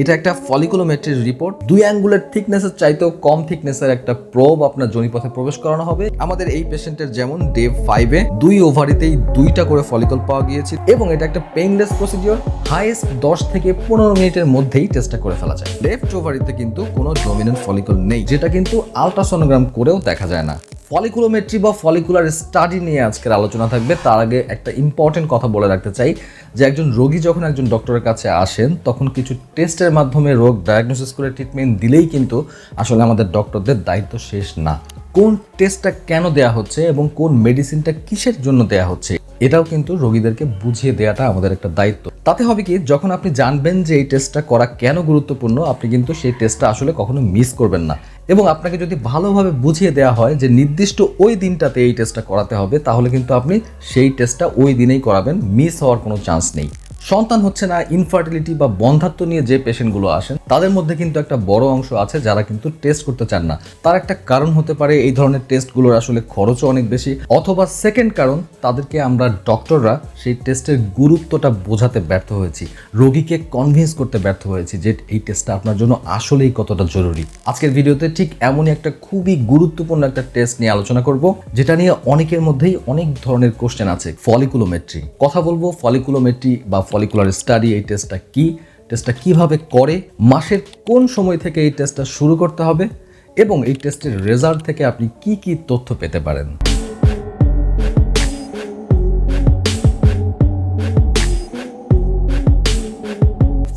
এটা একটা ফলিকুলোমেট্রির রিপোর্ট দুই অ্যাঙ্গুলের থিকনেসের চাইতেও কম থিকনেসের একটা প্রোব আপনার জনিপথে প্রবেশ করানো হবে। আমাদের এই পেশেন্টের যেমন ডে ফাইভে দুই ওভারিতেই দুইটা করে ফলিকল পাওয়া গিয়েছে এবং এটা একটা পেইনলেস প্রসিডিওর হাইয়েস্ট দশ থেকে পনেরো মিনিটের মধ্যেই টেস্টটা করে ফেলা যায়। লেফট ওভারিতে কিন্তু কোনো ডমিনেন্ট ফলিকল নেই, যেটা কিন্তু আলট্রাসোনোগ্রাম করেও দেখা যায় না। ফলিকুলোমেট্রি বা ফলিকুলার স্টাডি নিয়ে আজকের আলোচনা থাকবে। তার আগে একটা ইম্পর্টেন্ট কথা বলে রাখতে চাই, যে একজন রোগী যখন একজন ডক্টরের কাছে আসেন, তখন কিছু টেস্টের মাধ্যমে রোগ ডায়াগনোসিস করে ট্রিটমেন্ট দিলেই কিন্তু আসলে আমাদের ডক্টরদের দায়িত্ব শেষ না। কোন টেস্টটা কেন দেয়া হচ্ছে এবং কোন মেডিসিনটা কিসের জন্য দেয়া হচ্ছে? এটাও কিন্তু রোগীদেরকে বুঝিয়ে দেওয়াটা আমাদের একটা দায়িত্ব। তাতে হবে কি, যখন আপনি জানবেন যে এই টেস্টটা করা কেন গুরুত্বপূর্ণ, আপনি কিন্তু সেই টেস্টটা আসলে কখনো মিস করবেন না। এবং আপনাকে যদি ভালোভাবে বুঝিয়ে দেওয়া হয় যে নির্দিষ্ট ওই দিনটাতে এই টেস্টটা করাতে হবে, তাহলে কিন্তু আপনি সেই টেস্টটা ওই দিনেই করাবেন মিস হওয়ার কোনো চান্স নেই। সন্তান হচ্ছে না ইনফার্টিলিটি বা বন্ধাত্ব নিয়ে যে পেশেন্টগুলো আসেন, তাদের মধ্যে কিন্তু একটা বড় অংশ আছে যারা কিন্তু টেস্ট করতে চান না। তার একটা কারণ হতে পারে এই ধরনের টেস্টগুলোর আসলে খরচও অনেক বেশি, অথবা সেকেন্ড কারণ, তাদেরকে আমরা ডক্টররা সেই টেস্টের গুরুত্বটা বোঝাতে ব্যর্থ হয়েছি। রোগীকে কনভিন্স করতে ব্যর্থ হয়েছি যে এই টেস্টটা আপনার জন্য আসলেই কতটা জরুরি। আজকের ভিডিওতে ঠিক এমনই একটা খুবই গুরুত্বপূর্ণ একটা টেস্ট নিয়ে আলোচনা করব, যেটা নিয়ে অনেকের মধ্যেই অনেক ধরনের কোশ্চেন আছে ফলিকুলোমেট্রি কথা বলব ফলিকুলোমেট্রি বা ফলিকুলার স্টাডি এই টেস্টটা কি? টেস্টটা কীভাবে করে? মাসের কোন সময় থেকে এই টেস্টটা শুরু করতে হবে? এবং এই টেস্টের রেজাল্ট থেকে আপনি কি কি তথ্য পেতে পারেন?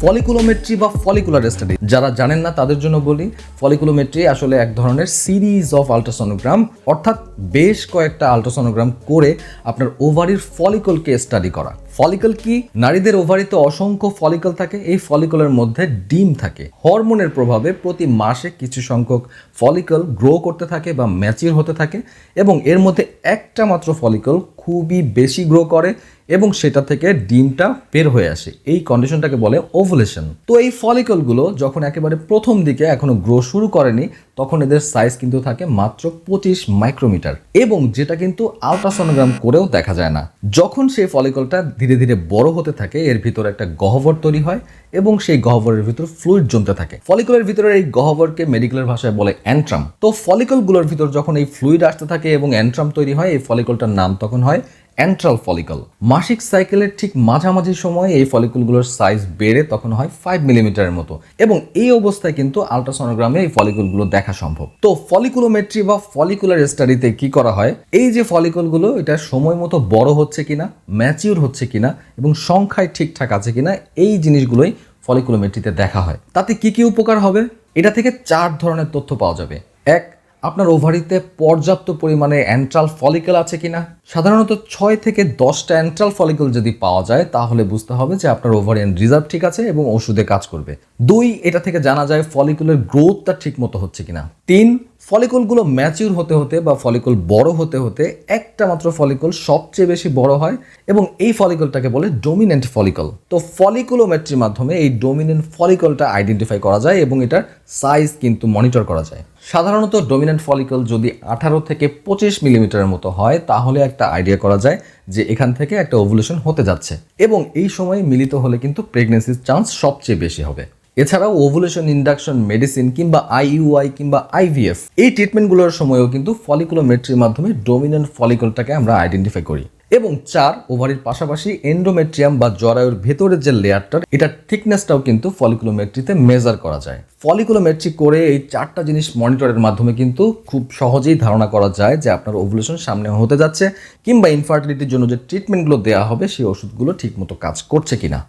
ফলিকুলোমেট্রি বা ফলিকুলার স্টাডি যারা জানেন না, তাদের জন্য বলি ফলিকুলোমেট্রি আসলে এক ধরনের সিরিজ অফ আল্ট্রাসোনোগ্রাম অর্থাৎ বেশ কয়েকটা আল্ট্রাসোনোগ্রাম করে আপনার ওভারির ফলিকলকে স্টাডি করা। ফলিকল কি? নারীদের ওভারিতে অসংখ্য ফলিকল থাকে, এই ফলিকলের মধ্যে ডিম থাকে। হরমোনের প্রভাবে প্রতি মাসে কিছু সংখ্যক ফলিকল গ্রো করতে থাকে বা ম্যাচিউর হতে থাকে এবং এর মধ্যে একটা মাত্র ফলিকল খুবই বেশি গ্রো করে এবং সেটা থেকে ডিমটা বের হয়ে আসে। এই কন্ডিশনটাকে বলে ওভুলেশন তো এই ফলিকলগুলো যখন একেবারে প্রথম দিকে এখনও গ্রো শুরু করেনি, তখন এদের সাইজ কিন্তু থাকে মাত্র পঁচিশ মাইক্রোমিটার এবং যেটা কিন্তু আলট্রাসোনোগ্রাম করেও দেখা যায় না। যখন সেই ফলিকলটা ধীরে ধীরে বড় হতে থাকে, এর ভিতরে একটা গহ্বর তৈরি হয় এবং সেই গহ্বরের ভিতর ফ্লুইড জমতে থাকে। ফলিকলের ভিতরে এই গহ্বরকে মেডিকেলের ভাষায় বলে অ্যান্ট্রাম তো ফলিকলগুলোর ভিতর যখন এই ফ্লুইড আসতে থাকে এবং অ্যান্ট্রাম তৈরি হয়, এই ফলিকলটার নাম তখন হয় অ্যান্ট্রাল ফলিকল মাসিক সাইকেলের ঠিক মাঝামাঝি সময়ে এই ফলিকলগুলোর সাইজ বেড়ে তখন হয় ফাইভ মিলিমিটারের মতো। এবং এই অবস্থায় কিন্তু আলট্রাসোনোগ্রামে এই ফলিকলগুলো দেখা সম্ভব। তো ফলিকুলোমেট্রি বা ফলিকুলার স্টাডিতে কি করা হয়? এই যে ফলিকলগুলো এটা সময় মতো বড় হচ্ছে কিনা ম্যাচিউর হচ্ছে কিনা, এবং সংখ্যায় ঠিকঠাক আছে কিনা, এই জিনিসগুলোই ফলিকুলোমেট্রিতে দেখা হয়। তাতে কি কি উপকার হবে? এটা থেকে চার ধরনের তথ্য পাওয়া যাবে। এক আপনার ওভারিতে পর্যাপ্ত পরিমাণে অ্যান্ট্রাল ফলিকল আছে কিনা? সাধারণত ছয় থেকে দশটা অ্যান্ট্রাল ফলিকল যদি পাওয়া যায়, তাহলে বুঝতে হবে যে আপনার ওভারিয়ান রিজার্ভ ঠিক আছে এবং ওষুধে কাজ করবে। দুই, এটা থেকে জানা যায় ফলিকুলের গ্রোথটা ঠিক মতো হচ্ছে কিনা। তিন ফলিকলগুলো ম্যাচিউর হতে হতে বা ফলিকল বড় হতে হতে একটা মাত্র ফলিকল সবচেয়ে বেশি বড় হয় এবং এই ফলিকলটাকে বলে ডোমিনেন্ট ফলিকল। তো ফলিকুলোমেট্রির মাধ্যমে এই ডোমিনেন্ট ফলিকলটা আইডেন্টিফাই করা যায় এবং এটার সাইজ কিন্তু মনিটর করা যায়। সাধারণত ডোমিনেন্ট ফলিকল যদি আঠারো থেকে পঁচিশ মিলিমিটারের মতো হয়, তাহলে একটা আইডিয়া করা যায় যে এখান থেকে একটা ওভুলেশন হতে যাচ্ছে। এবং এই সময়ে মিলিত হলে কিন্তু প্রেগনেন্সির চান্স সবচেয়ে বেশি হবে। এছাড়াও ওভুলেশন ইন্ডাকশন মেডিসিন কিংবা আইইউআই কিংবা আইভিএফ এই ট্রিটমেন্টগুলোর সময়ও কিন্তু ফলিকুলোমেট্রির মাধ্যমে ডোমিনেন্ট ফলিকলটাকে আমরা আইডেন্টিফাই করি। এবং চার ওভারির পাশাপাশি এন্ডোমেট্রিয়াম বা জরায়ুর ভেতরের যে লেয়ারটা এটার থিকনেসটাও কিন্তু ফলিকুলোমেট্রিতে মেজার করা যায়। ফলিকুলোমেট্রি করে এই চারটা জিনিস মনিটরের মাধ্যমে কিন্তু খুব সহজেই ধারণা করা যায় যে আপনার ওভুলেশন সামনে হতে যাচ্ছে কিংবা ইনফার্টিলিটির জন্য যে ট্রিটমেন্টগুলো দেওয়া হবে, সেই ওষুধগুলো ঠিকমতো কাজ করছে কিনা।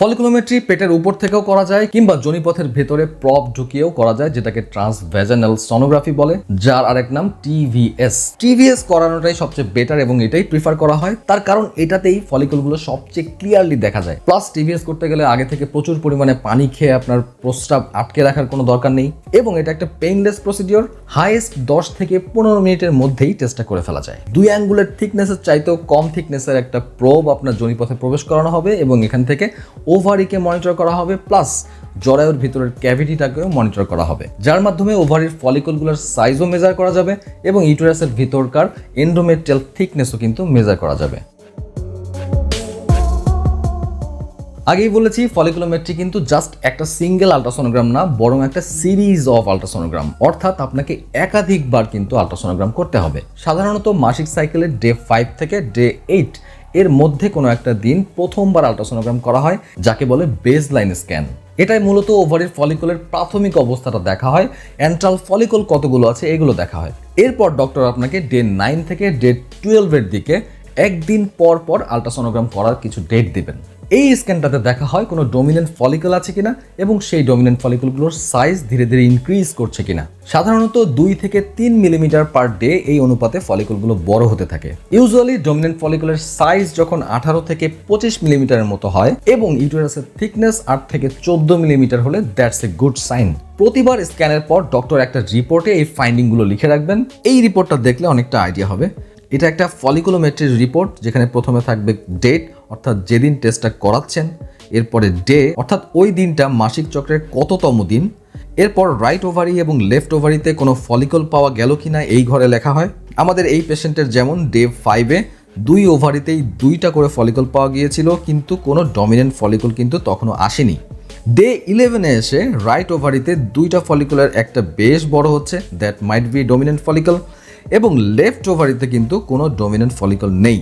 ফলিকুলোমেট্রি পেটের উপর থেকেও করা যায় কিংবা জনিপথের ভেতরে প্রপ ঢুকিয়েও করা যায়, যেটাকে ট্রান্সভেজানাল সনোগ্রাফি বলে, যার আরেক নাম টিভিএস। টিভিএস করানোটাই সবচেয়ে বেটার এবং এটাই প্রিফার করা হয়। তার কারণ এটাতেই ফলিকুলগুলো সবচেয়ে ক্লিয়ারলি দেখা যায়। প্লাস টিভিএস করতে গেলে আগে থেকে প্রচুর পরিমাণে পানি খেয়ে আপনার প্রস্রাব আটকে রাখার কোনো দরকার নেই এবং এটা একটা পেইনলেস প্রসিডিওর হাইয়েস্ট দশ থেকে পনেরো মিনিটের মধ্যেই টেস্টটা করে ফেলা যায়। দুই অ্যাঙ্গুলের থিকনেসের চাইতেও কম থিকনেসের একটা প্রোব আপনার জনিপথে প্রবেশ করানো হবে এবং এখান থেকে ওভারিকে মনিটর করা হবে প্লাস জরায়ুর ভিতরের ক্যাভিটিটাকেও মনিটর করা হবে। যার মাধ্যমে ওভারির ফলিকলগুলোর সাইজও মেজার করা যাবে এবং ইউটেরাসের ভিতরকার এন্ডোমেট্রিয়াল থিকনেসও কিন্তু মেজার করা যাবে। আগেই বলেছি ফলিকুলোমেট্রি কিন্তু জাস্ট একটা সিঙ্গেল আলট্রাসোনোগ্রাম না, বরং একটা সিরিজ অফ আলট্রাসোনোগ্রাম অর্থাৎ আপনাকে একাধিকবার কিন্তু আলট্রাসোনোগ্রাম করতে হবে। সাধারণত মাসিক সাইকেলের ডে ফাইভ থেকে ডে এইট এর মধ্যে কোনো একটা দিন প্রথমবার আলট্রাসোনোগ্রাম করা হয়, যাকে বলে বেজ লাইন স্ক্যান এটাই মূলত ওভারের ফলিকলের প্রাথমিক অবস্থাটা দেখা হয় অ্যান্ট্রাল ফলিকল কতগুলো আছে এগুলো দেখা হয়। এরপর ডক্টর আপনাকে ডে নাইন থেকে ডে টুয়েলভের দিকে একদিন পর পর আলট্রাসোনোগ্রাম করার কিছু ডেট দিবেন। এই স্ক্যানটাতে দেখা হয় কোনো ডোমিনেন্ট ফলিকল আছে কিনা এবং সেই ডোমিনেন্ট ফলিকলগুলোর সাইজ ধীরে ধীরে ইনক্রিজ করছে কিনা। সাধারণত দুই থেকে তিন মিলিমিটার পার ডে এই অনুপাতে ফলিকলগুলো বড় হতে থাকে। ইউজুয়ালি ডোমিনেন্ট ফলিকলের সাইজ যখন আঠারো থেকে পঁচিশ মিলিমিটারের মতো হয় এবং ইউটেরাসের থিকনেস আট থেকে চোদ্দ মিলিমিটার হলে দ্যাটস এ গুড সাইন। প্রতিবার স্ক্যানের পর ডক্টর একটা রিপোর্টে এই ফাইন্ডিংগুলো লিখে রাখবেন। এই রিপোর্টটা দেখলে অনেকটা আইডিয়া হবে। এটা একটা ফলিকুলোমেট্রির রিপোর্ট যেখানে প্রথমে থাকবে ডেট অর্থাৎ যেদিন টেস্টটা করাচ্ছেন, এরপরে ডে অর্থাৎ ওই দিনটা মাসিক চক্রের কততম দিন, এরপর রাইট ওভারি এবং লেফট ওভারিতে কোনো ফলিকল পাওয়া গেল কিনা এই ঘরে লেখা হয়। আমাদের এই পেশেন্টের যেমন ডে ফাইভে দুই ওভারিতেই দুইটা করে ফলিকল পাওয়া গিয়েছিল, কিন্তু কোনো ডমিনেন্ট ফলিকল কিন্তু তখনও আসেনি। ডে ইলেভেনে এসে রাইট ওভারিতে দুইটা ফলিকুলার একটা বেশ বড় হচ্ছে that might be dominant follicle এবং লেফট ওভারিতে কিন্তু কোনো ডমিনেন্ট ফলিকল নেই।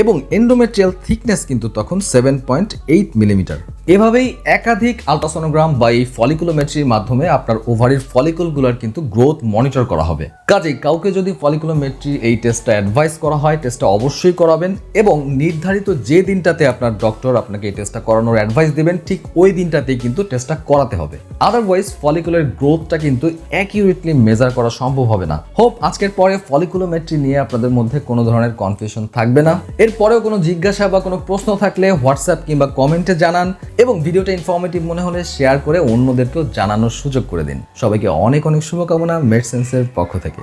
এবং এন্ডোমেট্রিয়াল থিকনেস কিন্তু তখন সেভেন পয়েন্ট এইট মিলিমিটার এভাবেই একাধিক আলট্রাসোনোগ্রাম বা এই ফলিকুলোমেট্রির মাধ্যমে আপনার ওভারির ফলিকলগুলোর কিন্তু গ্রোথ মনিটর করা হবে। কাজেই কাউকে যদি ফলিকুলোমেট্রি এই টেস্টটা অ্যাডভাইস করা হয় টেস্টটা অবশ্যই করাবেন এবং নির্ধারিত যে দিনটাতে আপনার ডক্টর আপনাকে এই টেস্টটা করানোর অ্যাডভাইস দেবেন, ঠিক ওই দিনটাতেই কিন্তু টেস্টটা করাতে হবে। আদারওয়াইজ ফলিকুলের গ্রোথটা কিন্তু অ্যাকিউরেটলি মেজার করা সম্ভব হবে না। হোপ আজকের পরে ফলিকুলোমেট্রি নিয়ে আপনাদের মধ্যে কোনো ধরনের কনফিউশন থাকবে না। এরপরেও কোনো জিজ্ঞাসা বা কোনো প্রশ্ন থাকলে হোয়াটসঅ্যাপ কিংবা কমেন্টে জানান এবং ভিডিওটা ইনফরমেটিভ মনে হলে শেয়ার করে অন্যদেরকেও জানানোর সুযোগ করে দিন। সবাইকে অনেক অনেক শুভকামনা মেডসেন্সের পক্ষ থেকে।